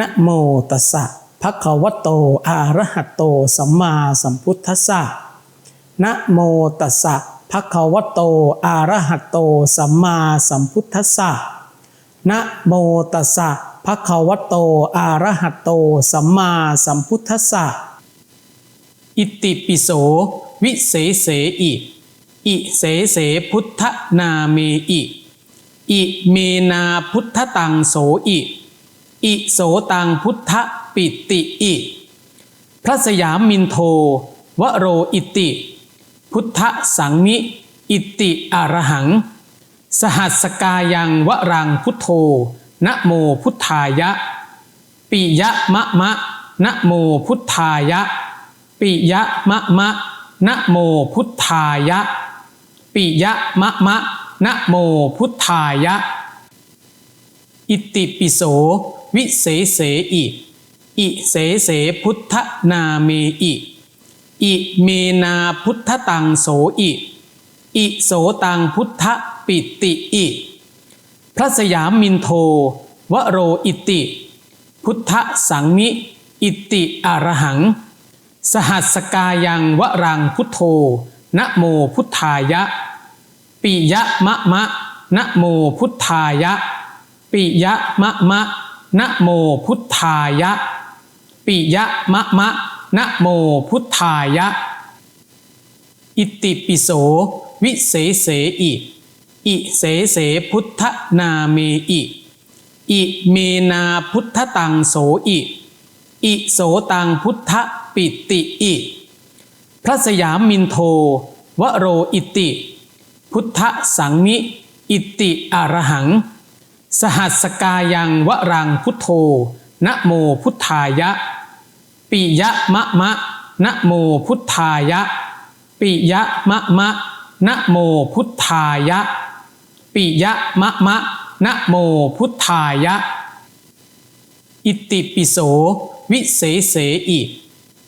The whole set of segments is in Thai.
นะโมตัสสะภะคะวะโต อะระหะโต สัมมาสัมพุทธัสสะนะโมตัสสะภะคะวะโต อะระหะโต สัมมาสัมพุทธัสสะนะโมตัสสะภะคะวะโต อะระหะโต สัมมาสัมพุทธัสสะอิติปิโส วิเศเสอิ อิเสเสพุทธนาเมอิ อิเมนาพุทธตังโสอิ อิโสตังพุทธปิติอิพระสยามมินโท วโรอิติ พุทธสังมิ อิติอรหัง สหัสกายังวรังพุทโธนะโมพุทธายะ ปิยะมะมะนะโมพุทธายะ ปิยะมะมะนะโมพุทธายะ ปิยะมะมะนะโมพุทธายะ อิติปิโส วิเศเสอิอิเสเสพุทธนาเมอิอิเมนาพุทธตังโสอิอิโสตังพุทธปิติอิ พระสยามมินโท วโรอิติ พุทธสังมิอิติอรหัง สหัสกายังวรังพุทโธนะโมพุทธายะ ปิยะมะมะนะโมพุทธายะ ปิยะมะมะ นะโมพุทธายะ ปิยะมะมะนะโมพุทธายะ อิติปิโส วิเศเสอิอิเสเสพุทธนาเมอิอิเมนาพุทธตังโสอิอิโสตังพุทธปิติอิพระสยามมินโท วโรอิติ พุทธสังมิอิติอรหัง สหัสกายังวรังพุทโธนะโมพุทธายะ ปิยะมะมะนะโมพุทธายะ ปิยะมะมะนะโมพุทธายะ ปิยะมะมะนะโมพุทธายะ อิติปิโสวิเศเสอิ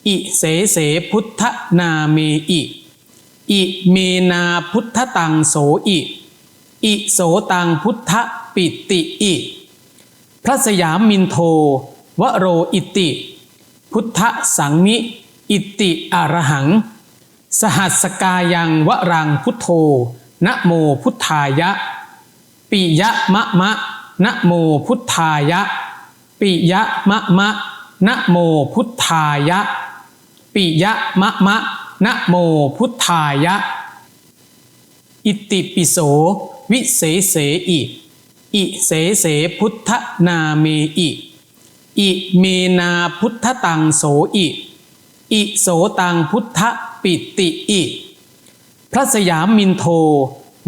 อิเสเสพุทธนาเมอิอิเมนาพุทธตังโสอิอิโสตังพุทธ ปิติอิพระสยามมินโท วโรอิติ พุทธสังมิอิติอรหัง สหัสกายังวรังพุทโธนะโมพุทธายะ ปิยะมะมะนะโมพุทธายะ ปิยะมะมะนะโมพุทธายะ ปิยะมะมะนะโมพุทธายะ อิติปิโสวิเศเสอิ อิเสเสพุทธนาเมอิ อิเมนาพุทธตังโสอิ อิโสตังพุทธปิติอิ พระสยามมินโท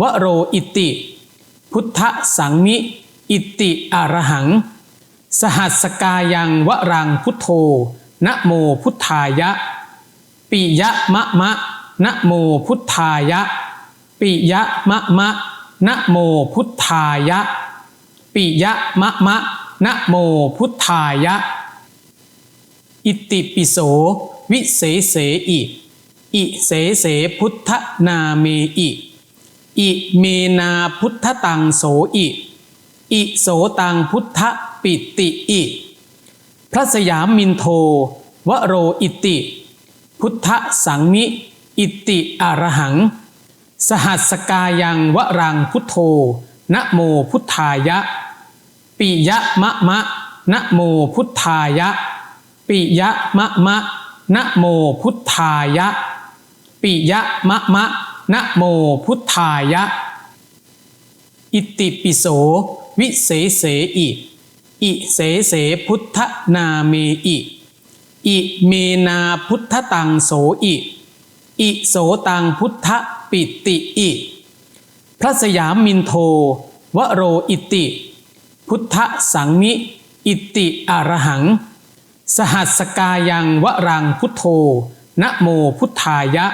วโรอิติ พุทธสังมิอิติอรหัง สหัสกายังวรังพุทโธนะโมพุทธายะ ปิยะมะมะนะโมพุทธายะ ปิยะมะมะนะโมพุทธายะ ปิยะมะมะนะโมพุทธายะ อิติปิโส วิเศเสอิ อิเสเสพุทธนาเมอิ อิเมนาพุทธตังโสอิ อิโสตังพุทธปิติอิ พระสยามมินโท วโรอิติ พุทธสังมิอิติอรหัง สหัสกายังวรังพุทโธ นะโมพุทธายะ ปิยะมะมะนะโมพุทธายะ ปิยะมะมะนะโมพุทธายะ ปิยะมะมะนะโมพุทธายะ อิติปิโส วิเศเสอิ อิเสเสพุทธนาเมอิ อิเมนาพุทธตังโสอิ อิโสตังพุทธปิติอิ พระสยามมินโท วโรอิติ พุทธสังมิ อิติอรหัง สหัสกายังวรังพุทโธนะโมพุทธายะ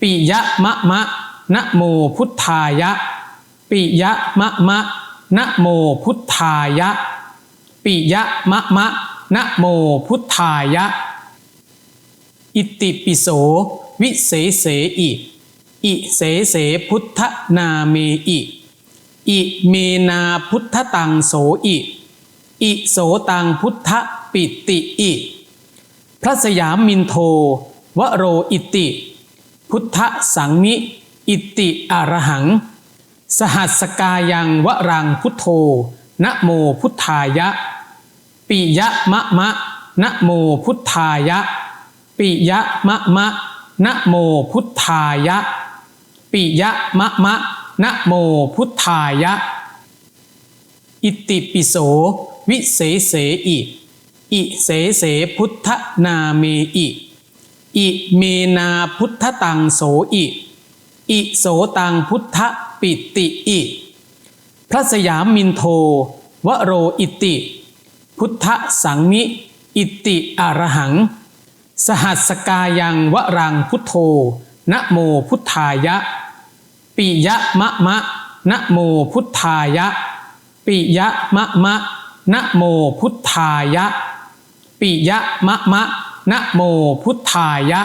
ปิยะมะมะนะโมพุทธายะ ปิยะมะมะนะโมพุทธายะ ปิยะมะมะนะโมพุทธายะ อิติปิโสวิเศเสอิ อิเสเสพุทธนาเมอิ อิเมนาพุทธตังโสอิ อิโสตังพุทธปิติอิ พระสยามมินโท วโรอิติ พุทธสังมิอิติอรหัง สหัสกายังวรังพุทโธนะโมพุทธายะ ปิยะมะมะนะโมพุทธายะ ปิยะมะมะนะโมพุทธายะ ปิยะมะมะนะโมพุทธายะ อิติปิโส วิเศเสอิอิเสเสพุทธนาเมอิอิเมนาพุทธตังโสอิอิโสตังพุทธปิติอิพระสยามมินโท วโรอิติ พุทธสังมิอิติอรหัง สหัสกายังวรังพุทโธนะโมพุทธายะ ปิยะมะมะนะโมพุทธายะ ปิยะมะมะนะโมพุทธายะ ปิยะมะมะนะโมพุทธายะ